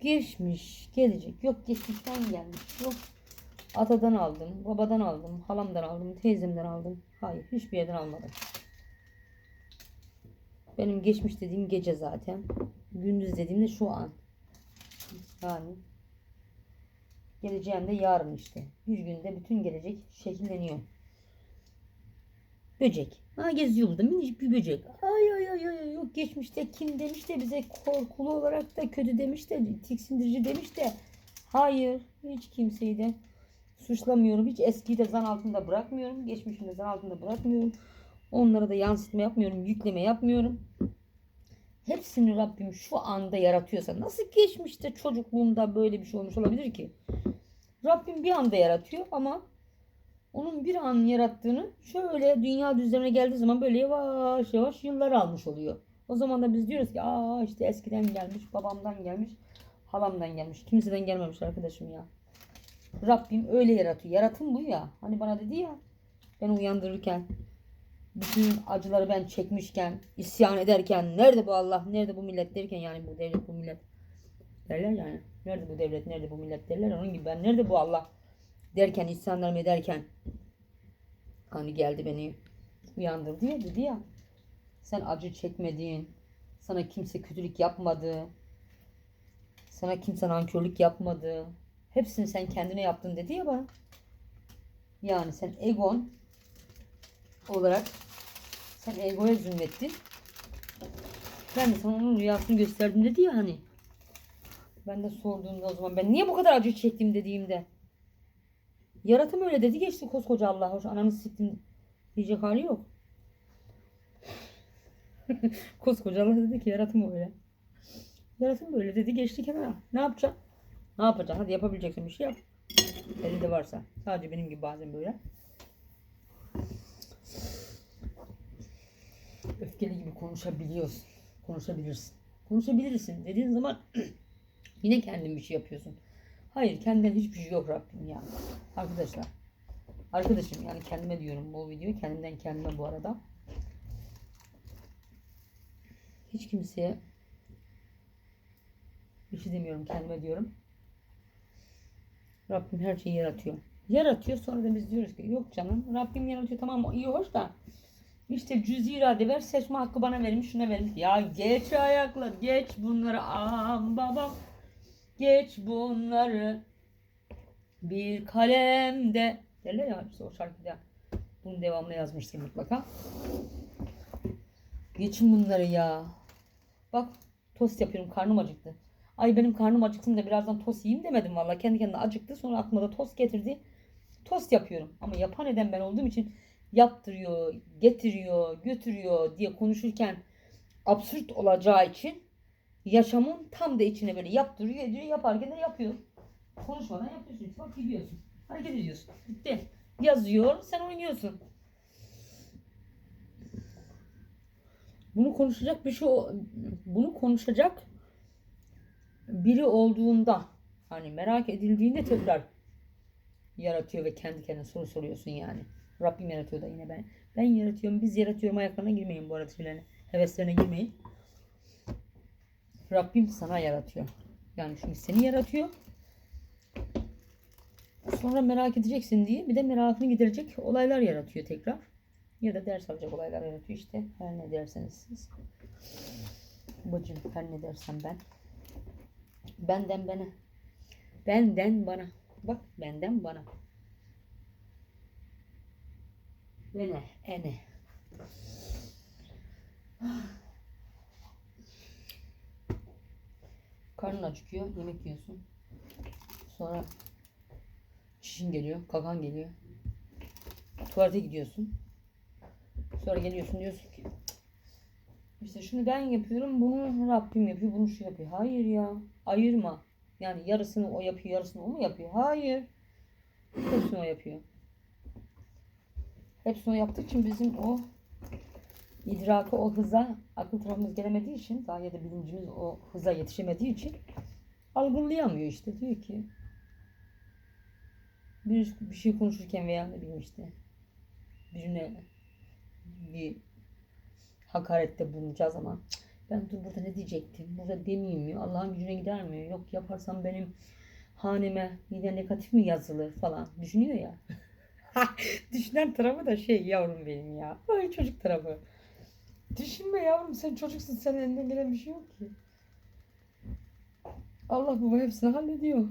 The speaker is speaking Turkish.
Geçmiş, gelecek. Yok geçmişten gelmiş. Yok atadan aldım, babadan aldım, halamdan aldım, teyzemden aldım. Hayır, hiçbir yerden almadım. Benim geçmiş dediğim gece zaten. Gündüz dediğim de şu an. Yani geleceğim de yarın işte. Bir günde bütün gelecek şekilleniyor. Böcek. Ha geziyor burada minicik bir böcek. Ay ay ay ay yok geçmişte kim demiş de bize korkulu olarak da kötü demiş de tiksindirici demiş de hayır hiç kimseyi de suçlamıyorum. Hiç eskiyi de zan altında bırakmıyorum. Geçmişimi de zan altında bırakmıyorum. Onlara da yansıtma yapmıyorum. Yükleme yapmıyorum. Hepsini Rabbim şu anda yaratıyorsa nasıl geçmişte çocukluğumda böyle bir şey olmuş olabilir ki? Rabbim bir anda yaratıyor ama onun bir an yarattığını şöyle dünya düzlemine geldiği zaman böyle yavaş yavaş yıllar almış oluyor. O zaman da biz diyoruz ki aa işte eskiden gelmiş, babamdan gelmiş, halamdan gelmiş. Kimseden gelmemiş arkadaşım ya. Rabbim öyle yaratıyor. Yaratım bu ya. Hani bana dedi ya ben uyandırırken bütün acıları ben çekmişken, isyan ederken nerede bu Allah, nerede bu millet derken yani bu devlet, bu millet derler yani. Nerede bu devlet, nerede bu millet derler. Onun gibi ben nerede bu Allah derken, isyanlarımı ederken hani geldi beni uyandırdı ya dedi ya. Sen acı çekmedin. Sana kimse kötülük yapmadı. Sana kimse nankörlük yapmadı. Hepsini sen kendine yaptın dedi ya bana. Yani sen egon olarak sen egoya zulmettin. Ben de sana onun rüyasını gösterdim dedi ya hani. Ben de sorduğumda o zaman ben niye bu kadar acı çektim dediğimde. Yaratım öyle dedi geçti koskoca Allah. Hoş ananı siktim diyecek hali yok. koskoca Allah dedi ki yaratım öyle. Yaratım böyle dedi geçti kenara. Ne yapacaksın? Ne yapacaksın? Hadi yapabileceksin bir şey yap. Elinde varsa. Sadece benim gibi bazen böyle. öfkeli gibi konuşabiliyorsun. Konuşabilirsin. Konuşabilirsin dediğin zaman yine kendin bir şey yapıyorsun. Hayır kendinden hiçbir şey yok Rabbim ya. Arkadaşlar. Arkadaşım yani kendime diyorum bu videoyu kendimden kendime bu arada. Hiç kimseye bir şey demiyorum kendime diyorum. Rabbim her şeyi yaratıyor. Yaratıyor sonra da biz diyoruz ki yok canım Rabbim yaratıyor tamam iyi hoş da işte cüzi irade ver seçme hakkı bana verilmiş şuna verilmiş. Ya geç ayaklar geç bunları am babam geç bunları bir kalemde derler ya işte o şarkıda bunu devamlı yazmıştır mutlaka. Geçin bunları ya. Bak tost yapıyorum karnım acıktı. Ay benim karnım acıktım da birazdan tost yiyeyim demedim valla. Kendi kendine acıktı sonra aklıma da tost getirdi. Tost yapıyorum. Ama yapan eden ben olduğum için yaptırıyor, getiriyor, götürüyor diye konuşurken absürt olacağı için yaşamın tam da içine böyle yaptırıyor, ediyor, yaparken de yapıyor. Konuşmadan yapıyorsun. Bak gidiyorsun. Hareket ediyorsun. Bitti. Yazıyor, sen oynuyorsun. Bunu konuşacak bir şey, bunu konuşacak biri olduğunda hani merak edildiğinde tekrar yaratıyor ve kendi kendine soru soruyorsun yani. Rabbim yaratıyor da yine ben. Ben yaratıyorum, biz yaratıyorum ayaklarına girmeyin bu arada şeylerine. Heveslerine girmeyin. Rabbim sana yaratıyor. Yani çünkü seni yaratıyor. Sonra merak edeceksin diye bir de merakını giderecek olaylar yaratıyor tekrar. Ya da ders alacak olaylar yaratıyor işte. Her ne derseniz siz. Bacım her ne dersem ben. Benden bana. Benden bana. Bak benden bana. Bene, ene. Karnın acıkıyor, yemek yiyorsun. Sonra çişin geliyor, kakan geliyor. Tuvalete gidiyorsun. Sonra geliyorsun diyorsun ki işte şunu ben yapıyorum, bunu Rabbim yapıyor, bunu şu yapıyor. Hayır ya, ayırma. Yani yarısını o yapıyor, yarısını o mu yapıyor? Hayır. Hepsini o yapıyor. Hepsini o yaptığı için bizim o idraka o hıza akıl tarafımız gelemediği için daha ya da bilincimiz o hıza yetişemediği için algılayamıyor işte. Diyor ki bir, bir şey konuşurken veya ne bileyim işte birine bir hakarette bulunacağı zaman ben dur burada ne diyecektim? Burada demeyeyim mi? Allah'ın gücüne gider mi? Yok yaparsam benim haneme yine negatif mi yazılır falan düşünüyor ya. Düşünen tarafı da şey yavrum benim ya. Ay çocuk tarafı. Düşünme yavrum sen çocuksun sen elinden gelen bir şey yok ki. Allah baba hepsini hallediyor.